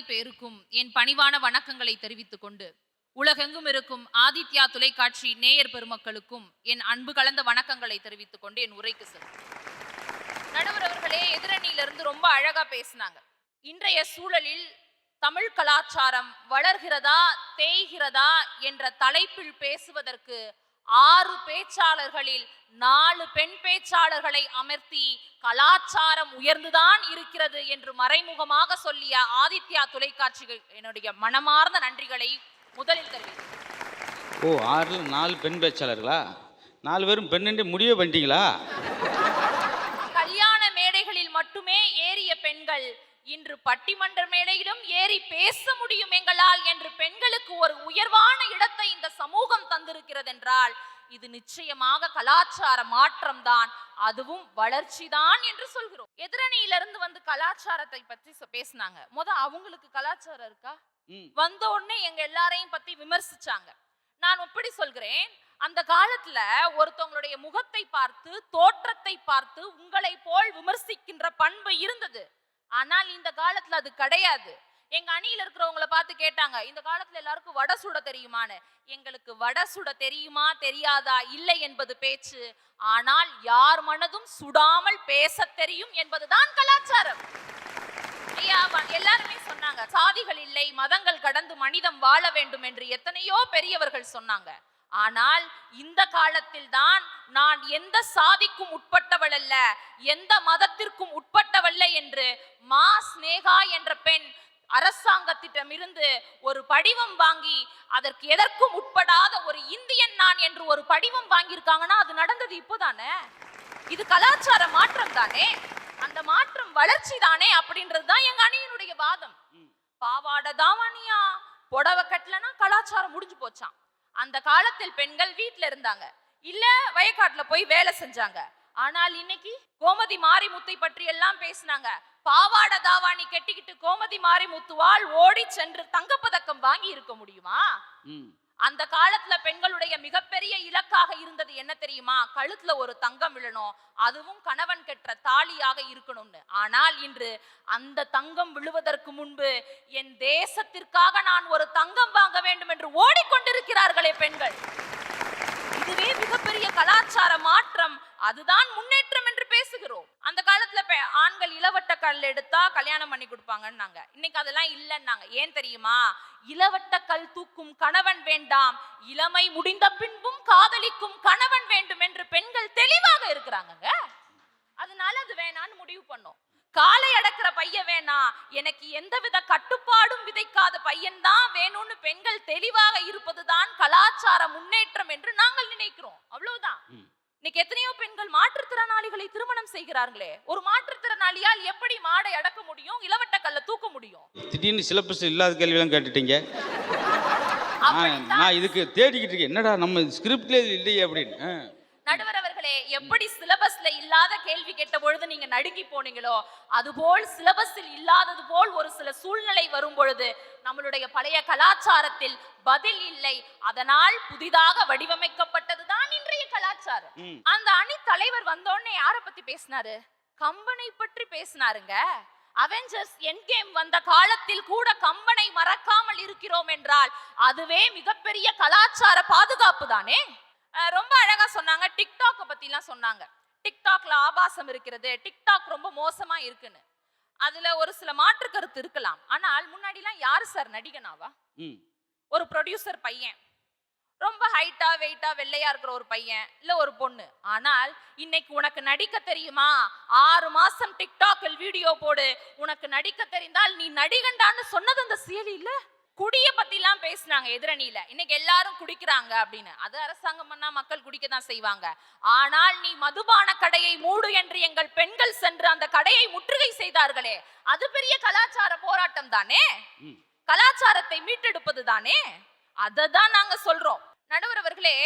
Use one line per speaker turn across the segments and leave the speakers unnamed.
அத்தனை பேருக்கும் என் பணிவான வணக்கங்களை தெரிவித்துக் கொண்டு உலகெங்கும் இருக்கும் ஆதித்யா தொலைக்காட்சி நேயர் பெருமக்களுக்கும் என் அன்பு கலந்த வணக்கங்களை தெரிவித்துக் கொண்டு என் உரைக்கு செல்கிறேன். நடுவர் அவர்களே எதிரணியிலிருந்து ரொம்ப அழகா பேசினாங்க. இன்றைய சூழலில் தமிழ் கலாச்சாரம் வளர்கிறதா தேய்கிறதா என்ற தலைப்பில் பேசுவதற்கு ஆறு பேச்சாளர்களில் நாலு பெண் பேச்சாளர்களை அமர்த்தி கலாச்சாரம் உயர்ந்துதான் இருக்கிறது என்று மறைமுகமாக சொல்லிய ஆதித்யா தொலைக்காட்சிகள் என்னுடைய மனமார்ந்த நன்றிகளை முதலில் தெரிவிக்கிறேன்.
ஓ ஆறில் நாலு பெண் பேச்சாளர்களா? நாலு பேரும் பெண்ணென்று முடிவே பண்ணிட்டீங்களா?
கல்யாண மேடைகளில் மட்டுமே ஏறிய பெண்கள் இன்று பட்டிமன்ற மேடையிலும் ஏறி பேச முடியும் எங்களால் என்று பெண்களுக்கு ஒரு உயர்வான இடத்தை இந்த சமூகம் தந்திருக்கிறது என்றால் இது நிச்சயமாக கலாச்சார மாற்றம் தான் அதுவும் வளர்ச்சி தான் என்று சொல்கிறோம். எதிரணியிலிருந்து வந்து கலாச்சாரத்தை பற்றி பேசினாங்க. முத அவங்களுக்கு கலாச்சாரம் இருக்கா? வந்த உடனே எங்க எல்லாரையும் பத்தி விமர்சிச்சாங்க. நான் எப்படி சொல்கிறேன். அந்த காலத்துல ஒருத்தவங்களுடைய முகத்தை பார்த்து தோற்றத்தை பார்த்து உங்களை போல் விமர்சிக்கின்ற பண்பு இருந்தது. ஆனால் இந்த காலத்துல அது கிடையாது. எங்க அணியில இருக்கிறவங்கள பார்த்து கேட்டாங்க இந்த காலத்துல எல்லாருக்கும் வடை சுட தெரியுமான்னு? எங்களுக்கு வடை சுட தெரியுமா தெரியாதா? இல்லை என்பது பேச்சு. ஆனால் யார் மனதும் சுடாமல் பேசத் தெரியும் என்பதுதான் கலாச்சாரம். எல்லாருமே சொன்னாங்க சாதிகள் இல்லை மதங்கள் கடந்து மனிதம் வாழ வேண்டும் என்று எத்தனையோ பெரியவர்கள் சொன்னாங்க. ஆனால் இந்த காலத்தில் தான் நான் எந்த சாதிக்கும் உட்பட்டவள் அல்ல எந்த மதத்திற்கும் உட்பட்டவல்ல என்று மா ஸ்னேகா என்ற பெண் அரசாங்கத்திடமிருந்து ஒரு படிவம் வாங்கி அதற்கு எதற்கும் உட்படாத ஒரு இந்தியன் நான் என்று ஒரு படிவம் வாங்கியிருக்காங்கன்னா அது நடந்தது இப்போதானே? இது கலாச்சார மாற்றம் தானே? அந்த மாற்றம் வளர்ச்சி தானே அப்படின்றது தான் எங்க அணியினுடைய வாதம். பாவாடை தாவணியா? புடவை கட்டலனா கலாச்சாரம் முடிஞ்சு போச்சாம். அந்த காலத்தில் பெண்கள் வீட்டில் இருந்தாங்க. இல்ல வயக்காட்டுல போய் வேலை செஞ்சாங்க. ஆனால் இன்னைக்கு கோமதி மாரிமுத்தை பற்றி எல்லாம் பேசினாங்க. பாவாட தாவாணி கட்டிக்கிட்டு கோமதி மாரிமுத்துவால் ஓடி சென்று தங்கப்பதக்கம் வாங்கி இருக்க முடியுமா? அந்த காலத்துல பெண்களுடைய மிகப்பெரிய இலக்காக இருந்தது என்ன தெரியுமா? கழுத்துல ஒரு தங்கம் விழணும். அதுவும் கணவன் கெட்ட தாலியாக இருக்கணும்னு. ஆனால் இன்று அந்த தங்கம் விழுவதற்கு முன்பு என் தேசத்திற்காக நான் ஒரு தங்கம் வாங்க வேண்டும் என்று ஓடிக்கொண்டிருக்கிறார்களே பெண்கள். இதுவே மிகப்பெரிய கலாச்சார மாற்றம். அதுதான் முன்னேற்றம் என்று பேசுகிறோம். அந்த காலத்துல ஆண்கள் இளவட்ட கல் எடுத்தா கல்யாணம் பண்ணி கொடுப்பாங்கன்னாங்க. இன்னைக்கு அதெல்லாம் இல்லைன்னாங்க. ஏன் தெரியுமா? இளவட்ட கல் தூக்கும் கணவன் வேண்டாம் இளமை முடிந்த பின்பும் காதலிக்கும் கணவன் வேண்டும் என்று பெண்கள் தெளிவாக இருக்கிறாங்கங்க. அதனால அது வேணான்னு முடிவு பண்ணோம். காலை அடக்கிற பையன் வேணாம் எனக்கு எந்தவித கட்டுப்பாடும் விதைக்காத பையன் தான் வேணும்னு பெண்கள் தெளிவாக இருப்பதுதான் கலாச்சார முன்னேற்றம் என்று நாங்கள் நினைக்கிறோம். அவ்வளவுதான். இன்னைக்கு எத்தனையோ பெண்கள் மாற்றுத்திறனாளிகளை திருமணம் செய்கிறார்களே. ஒரு மாற்றுத்திறனாளியால் எப்படி மாடை அடக்க முடியும் இளவட்ட கல்ல தூக்க முடியும்?
திடீர்னு சிலபஸ் இல்லாத கேள்வியெல்லாம் கேட்டுட்டீங்க. நான் இதுக்கு தேடிக்கிட்டு இருக்கேன். என்னடா நம்ம ஸ்கிரிப்ட்லேயே இது இல்லையே அப்படின்னு.
நடுவர் அவர்களே எப்படி சிலபஸ்ல இல்லாத கேள்வி கேட்ட பொழுது நீங்க நடுங்கி போனீங்களோ அதுபோல் சிலபஸில் இல்லாதது போல் ஒரு சில சூழ்நிலை வரும் பொழுது நம்மளுடைய பழைய கலாச்சாரத்தில் பதில் இல்லை. அதனால் புதிதாக வடிவமைக்கப்பட்டதுதான் இன்றைய கலாச்சாரம். அந்த அணி தலைவர் வந்தோடனே யார பத்தி பேசினாரு? கம்பனை பற்றி பேசினாருங்க. அவெஞ்சர்ஸ் என்கேம் வந்த காலத்தில் கூட கம்பனை மறக்காமல் இருக்கிறோம் என்றால் அதுவே மிகப்பெரிய கலாச்சார பாதுகாப்பு தானே? ரொம்ப அழகா சொன்னாங்க. டிக்டாக்க பத்திலாம் சொன்னாங்க. டிக்டாக்ல ஆபாசம் இருக்கிறது. டிக்டாக் ரொம்ப மோசமா இருக்குன்னு. அதுல ஒரு சில மாற்று கருத்து இருக்கலாம். ஆனால் முன்னாடிலாம் யாரு சார் நடிகனாவா? ஒரு ப்ரொடியூசர் பையன். ரொம்ப ஹைட்டா வெயிட்டா வெள்ளையா இருக்கிற ஒரு பையன் இல்ல ஒரு பொண்ணு. ஆனால் இன்னைக்கு உனக்கு நடிக்க தெரியுமா? ஆறு மாசம் டிக்டாக்கில் வீடியோ போடு. உனக்கு நடிக்க தெரிந்தால் நீ நடிகண்டான்னு சொன்னது அந்த செயலி இல்ல? குடிய பத்திலாம் பேசினாங்க எதிரணியில. இன்னைக்கு எல்லாரும் குடிக்கிறாங்க அப்படின்னு. அது அரசாங்கம் பண்ணா மக்கள் குடிக்க தான் செய்வாங்க. ஆனால் நீ மதுபான கடையை மூடு என்று எங்கள் பெண்கள் சென்று அந்த கடையை முற்றுகை செய்தார்களே. அது பெரிய கலாச்சார போராட்டம் தானே? கலாச்சாரத்தை மீட்டெடுப்பது தானே? அதை தான் நாங்க சொல்றோம். நடுவர் அவர்களே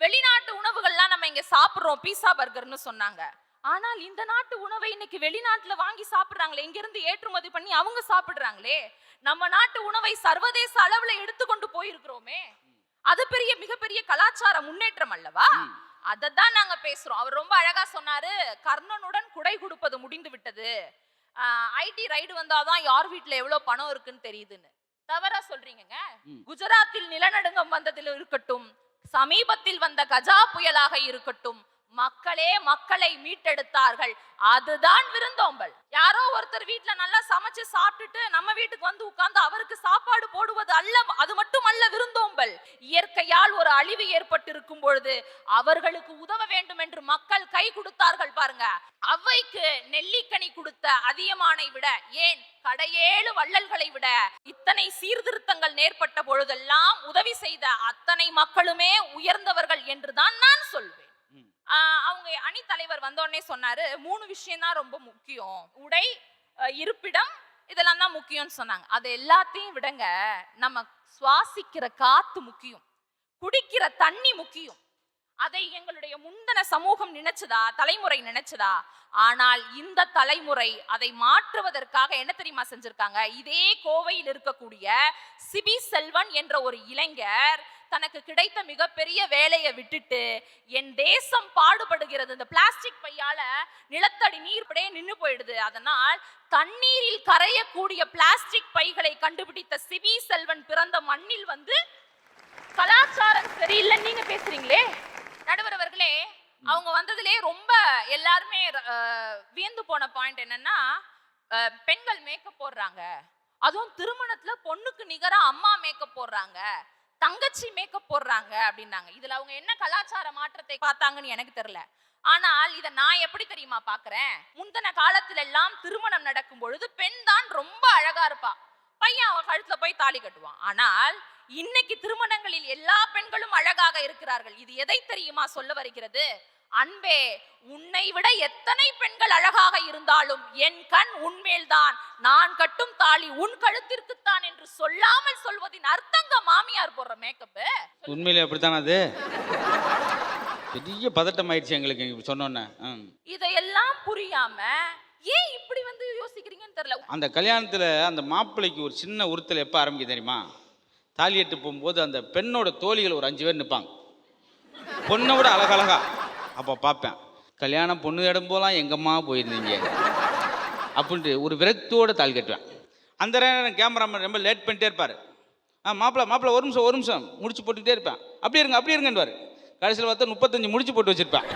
வெளிநாட்டு உணவுகள்லாம் நம்ம இங்க சாப்பிடுறோம் பீஸா பர்கர்னு சொன்னாங்க. ஆனால் இந்த நாட்டு உணவை இன்னைக்கு வெளிநாட்டுல வாங்கி சாப்பிடுறாங்களே இங்க இருந்து ஏற்றுமதி பண்ணி அவங்க சாப்பிடுறாங்களே நம்ம நாட்டு உணவை சர்வதேச அளவுல எடுத்துக்கொண்டு போயிருக்கிறோமே. அது பெரிய மிகப்பெரிய கலாச்சார முன்னேற்றம் அல்லவா? அதை தான் நாங்க பேசுறோம். அவர் ரொம்ப அழகா சொன்னாரு கர்ணனுடன் குடை கொடுப்பது முடிந்து விட்டது. ஐடி ரைடு வந்தாதான் யார் வீட்ல எவ்வளவு பணம் இருக்குன்னு தெரியுதுன்னு. தவறா சொல்றீங்கங்க
ம்.
குஜராத்தில் நிலநடுங்கம் வந்ததில் இருக்கட்டும் சமீபத்தில் வந்த கஜா புயலாக இருக்கட்டும் மக்களே மக்களை மீட்டெடுத்தார்கள். அதுதான் விருந்தோம்பல். யாரோ ஒருத்தர் வீட்டுல நல்லா சமைச்சு சாப்பிட்டுட்டு நம்ம வீட்டுக்கு வந்து உட்கார்ந்து அவருக்கு சாப்பாடு போடுவது அல்ல அது மட்டுமல்ல விருந்தோம்பல். இயற்கையால் ஒரு அழிவு ஏற்பட்டிருக்கும் பொழுது அவர்களுக்கு உதவ வேண்டும் என்று மக்கள் கை கொடுத்தார்கள் பாருங்க. அவைக்கு நெல்லிக்கனி கொடுத்த அதியமானை விட ஏன் கடையேழு வள்ளல்களை விட இத்தனை சீர்திருத்தங்கள் நேர்பட்ட பொழுதெல்லாம் உதவி செய்த அத்தனை மக்களுமே உயர்ந்தவர்கள் என்றுதான் நான் சொல்வேன். அவங்க அணி தலைவர் வந்தோடனே சொன்னாரு மூணு விஷயம் தான் ரொம்ப முக்கியம். உடை இருப்பிடம் இதெல்லாம் தான் முக்கியம்னு சொன்னாங்க. அது எல்லாத்தையும் விடங்க. நம்ம சுவாசிக்கிற காத்து முக்கியம். குடிக்கிற தண்ணி முக்கியம். அதை எங்களுடைய முந்தன சமூகம் நினைச்சதா? தலைமுறை நினைச்சதா? ஆனால் இந்த தலைமுறை அதை மாற்றுவதற்காக என்ன தெரியுமா செஞ்சிருக்காங்க? இதே கோவையில் இருக்கக்கூடிய சிபி செல்வன் என்ற ஒரு இளைஞர் தனக்கு கிடைத்த மிகப்பெரிய வேலையை விட்டுட்டு என் தேசம் பாடுபடுகிறது. இந்த பிளாஸ்டிக் பையால நிலத்தடி நீர் படையே நின்று போயிடுது. அதனால் தண்ணீரில் கரையக்கூடிய பிளாஸ்டிக் பைகளை கண்டுபிடித்த சிவி செல்வன் பிறந்த மண்ணில் வந்து கலாச்சாரம் சரியில்லைன்னு நீங்க பேசுறீங்களே? நடுவர் அவர்களே அவங்க வந்ததுலே ரொம்ப எல்லாருமே வியந்து போன பாயிண்ட் என்னன்னா அஹ், பெண்கள் மேக்கப் போடுறாங்க. அதுவும் திருமணத்துல பொண்ணுக்கு நிகரா அம்மா மேக்கப் போடுறாங்க. தங்கச்சி மேக்கப் போடுறாங்க அப்படின்னாங்க. இதுல அவங்க என்ன கலாச்சார மாற்றத்தை பார்த்தாங்கன்னு எனக்கு தெரியல. ஆனால் இதை நான் எப்படி தெரியுமா பாக்குறேன் முந்தின காலத்துல எல்லாம் திருமணம் நடக்கும் பொழுது பெண் தான் ரொம்ப அழகா இருப்பா. பையன் அவன் கழுத்துல போய் தாலி கட்டுவான். ஆனால் இன்னைக்கு திருமணங்களில் எல்லா பெண்களும் அழகாக இருக்கிறார்கள். இது எதை தெரியுமா சொல்ல வருகிறது? அன்பே உன்னை விட எத்தனை பெண்கள் அழகாக இருந்தாலும் என் கண் உன்மேல்தான் நான் கட்டும் தாலி உன் கழுத்திற்குத்தான் என்று சொல்லாமல் சொல்வதின் அர்த்தங்க மாமியார் போடுற மேக்கப்பு
உண்மையிலே அப்படித்தானே அது? பெரிய பதட்டம் ஆயிடுச்சு எங்களுக்கு சொன்னோன்னே.
இதையெல்லாம் புரியாம ஏன் இப்படி வந்து யோசிக்கிறீங்கன்னு தெரியல.
அந்த கல்யாணத்தில் அந்த மாப்பிள்ளைக்கு ஒரு சின்ன உறுத்தல் எப்போ ஆரம்பிக்கும் தெரியுமா? தாலி எட்டு போகும்போது அந்த பெண்ணோட தோழிகள் ஒரு அஞ்சு பேர் நிற்பாங்க பொண்ணை விட அழகழகா. அப்போ பார்ப்பேன். கல்யாணம் பொண்ணு இடம் போலாம் எங்கம்மா போயிருந்தீங்க? அப்படின்ட்டு ஒரு விரக்தியோடு தாள் கட்டுவேன். அந்த நேரம் கேமராமேன் ரொம்ப லேட் பண்ணிட்டே இருப்பார். ஆ மாப்பிள்ள மாப்பிள்ள ஒரு நிமிஷம் ஒரு நிமிஷம் முடிச்சு போட்டுக்கிட்டே இருப்பேன். அப்படியே இருங்க அப்படியே இருங்கன்னுவார். கடைசியில் பார்த்தா முப்பத்தஞ்சு முடிச்சு போட்டு வச்சுருப்பேன்.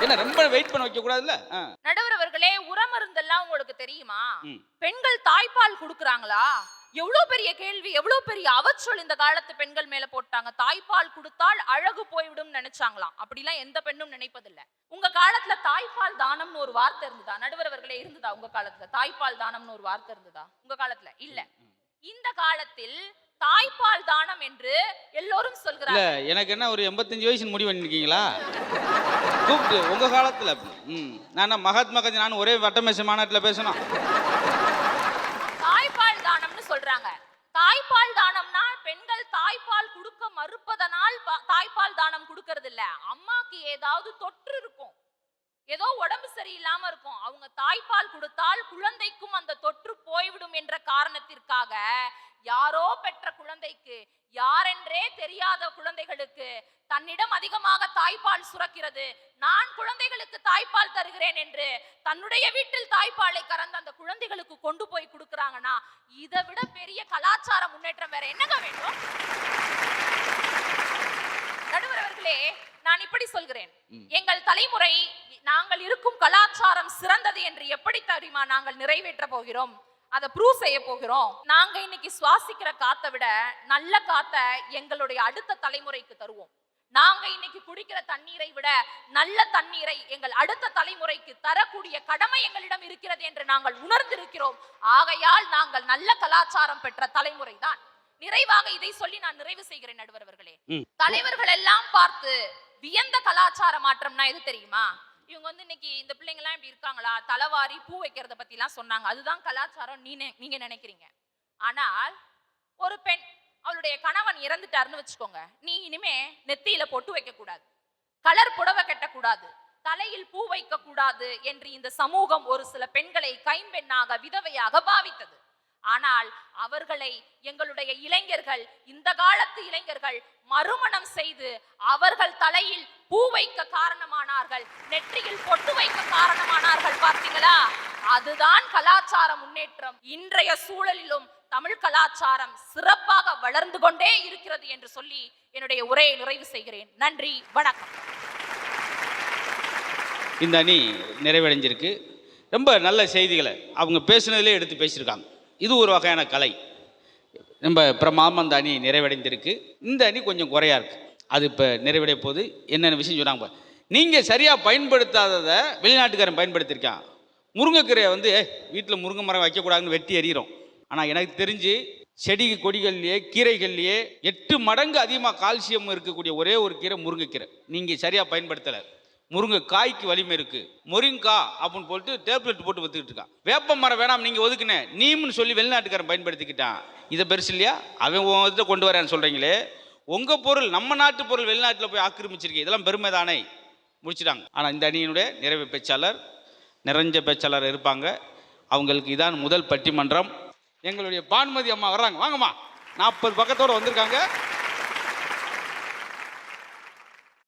என்ன ரொம்ப வெயிட் பண்ண வைக்கக்கூடாதுல்ல? ஆ.
நடுவர் அவர்களே உரமருந்தெல்லாம் உங்களுக்கு தெரியுமா. பெண்கள் தாய்ப்பால் கொடுக்கறாங்களா? எவ்வளவு பெரிய கேள்வி எவ்வளவு பெரிய அவச்சொல் இந்த காலத்து பெண்கள் மேல போட்டாங்க. தாய்ப்பால் கொடுத்தால் அழகு போய்விடும் நினைச்சாங்களாம். அப்படிலாம் எந்த பெண்ணும் நினைப்பதில்ல. உங்க காலத்துல தாய்ப்பால் தானம்னு ஒரு வார்த்தை இருந்ததா? நடுவர் அவர்களே இருந்ததா உங்க காலத்துல? தாய்ப்பால் தானம்னு ஒரு வார்த்தை இருந்ததா? உங்க காலத்துல? இல்ல. இந்த காலத்தில் தாய்ப்பால் தானம் என்று எல்லோரும் சொல்கிறாங்க
எனக்கு என்ன ஒரு எண்பத்தஞ்சு வயசு முடிவு பண்ணிருக்கீங்களா கூப்பிட்டு உங்க காலத்துல ம். நான் மகாத்மா காந்தி நானும் ஒரே வட்டமேச மாநாட்டில் பேசணும்?
தாய்ப்பால் தானம்னு சொல்றாங்க. தாய்ப்பால் தானம்னா பெண்கள் தாய்ப்பால் கொடுக்க மறுப்பதனால் தாய்ப்பால் தானம் கொடுக்கறது இல்ல அம்மாக்கு ஏதாவது தொற்று இருக்கும். ஏதோ உடம்பு சரியில்லாம இருக்கும். அவங்க தாய்ப்பால் கொடுத்தால் குழந்தைக்கும் அந்த தொற்று போய்விடும் என்ற காரணத்திற்காக யாரோ பெற்ற குழந்தைக்கு யாரென்றே தெரியாத குழந்தைகளுக்கு தன்னிடம் அதிகமாக தாய்ப்பால் சுரக்கிறது. நான் குழந்தைகளுக்கு தாய்ப்பால் தருகிறேன் என்று தன்னுடைய வீட்டில் தாய்ப்பாலை கறந்து அந்த குழந்தைகளுக்கு கொண்டு போய் கொடுக்கறாங்கன்னா இதை விட பெரிய கலாச்சார முன்னேற்றம் வேற என்னங்க வேண்டும்? நடுவர் அவர்களே நான் இப்படி சொல்கிறேன். எங்கள் தலைமுறை நாங்கள் இருக்கும் கலாச்சாரம் சிறந்தது என்று எப்படி தெரியுமா நாங்கள் நிறைவேற்ற போகிறோம்? அதை ப்ரூவ் செய்ய போகிறோம். நாங்க இன்னைக்கு சுவாசிக்கிற காத்தை விட நல்ல காத்தை எங்களுடைய அடுத்த தலைமுறைக்கு தருவோம். நாங்க இன்னைக்கு குடிக்கிற தண்ணீரை விட நல்ல தண்ணீரை எங்கள் அடுத்த தலைமுறைக்கு தரக்கூடிய கடமை எங்களிடம் இருக்கிறது என்று நாங்கள் உணர்ந்திருக்கிறோம். ஆகையால் நாங்கள் நல்ல கலாச்சாரம் பெற்ற தலைமுறை தான் நிறைவாக இதை சொல்லி நான் நிறைவு செய்கிறேன் நடுவர் அவர்களே.
ம்.
தலைவர்கள் எல்லாம் பார்த்து வியந்த கலாச்சார மாற்றம்னா எது தெரியுமா? இவங்க வந்து இன்னைக்கு இந்த பிள்ளைங்க எல்லாம் இப்படி இருக்காங்களா? தலைவாரி பூ வைக்கிறத பத்தி எல்லாம் சொன்னாங்க. அதுதான் கலாச்சாரம் நீ நெ- நீங்க நினைக்கிறீங்க. ஆனால் ஒரு பெண் அவளுடைய கணவன் இறந்துட்டாருன்னு வச்சுக்கோங்க. நீ இனிமே நெத்தியில பொட்டு வைக்க கூடாது கலர் புடவை கட்டக்கூடாது. தலையில் பூ வைக்க கூடாது என்று இந்த சமூகம் ஒரு சில பெண்களை கைம்பெண்ணாக விதவையாக பாவித்தது. ஆனால் அவர்களை எங்களுடைய இளைஞர்கள் இந்த காலத்து இளைஞர்கள் மறுமணம் செய்து அவர்கள் தலையில் பூ வைக்க காரணமானார்கள் நெற்றியில் பொட்டு வைக்க காரணமானார்கள் பார்த்தீங்களா? அதுதான் கலாச்சார முன்னேற்றம். இன்றைய சூழலிலும் தமிழ் கலாச்சாரம் சிறப்பாக வளர்ந்து கொண்டே இருக்கிறது என்று சொல்லி என்னுடைய உரையை நிறைவு செய்கிறேன். நன்றி வணக்கம்.
இந்த அணி நிறைவடைஞ்சிருக்கு. ரொம்ப நல்ல செய்திகளை அவங்க பேசுனதுலேயே எடுத்து பேசியிருக்காங்க. இது ஒரு வகையான கலை. நம்ம இப்போ அந்த அணி நிறைவடைந்திருக்கு. இந்த அணி கொஞ்சம் குறையா இருக்கு. அது இப்போ நிறைவடைய போது என்னென்ன விஷயம் சொன்னாங்க நீங்கள் சரியாக பயன்படுத்தாததை வெளிநாட்டுக்காரன் பயன்படுத்தியிருக்கான். முருங்கைக்கீரையை வந்து வீட்டில் முருங்கை மரம் வைக்கக்கூடாதுன்னு வெட்டி எறிகிறோம். ஆனால் எனக்கு தெரிஞ்சு செடி கொடிகள்லையே கீரைகள்லையே எட்டு மடங்கு அதிகமாக கால்சியம் இருக்கக்கூடிய ஒரே ஒரு கீரை முருங்கைக்கீரை. நீங்கள் சரியாக பயன்படுத்தலை. முருங்கை காய்க்கு வலிமை இருக்கு. முருங்கா அப்படின்னு போட்டு டேப்லெட் போட்டு வித்துக்கிட்டு இருக்கான். வேப்ப மரம் வேணாம் நீங்க ஒதுக்குனே. நீம்னு சொல்லி வெளிநாட்டுக்காரன் பயன்படுத்திக்கிட்டான். இதை பெருசு இல்லையா? அவன் உன் இதை கொண்டு வரேன்னு சொல்றீங்களே. உங்க பொருள் நம்ம நாட்டு பொருள் வெளிநாட்டில் போய் ஆக்கிரமிச்சிருக்கீங்க இதெல்லாம் பெருமை தானே? முடிச்சிட்டாங்க. ஆனால் இந்த அணியினுடைய நிறைவு பேச்சாளர் நிறைஞ்ச பேச்சாளர் இருப்பாங்க. அவங்களுக்கு இதான் முதல் பட்டிமன்றம். எங்களுடைய பான்மதி அம்மா வர்றாங்க. வாங்கம்மா. நாற்பது பக்கத்தோடு வந்திருக்காங்க.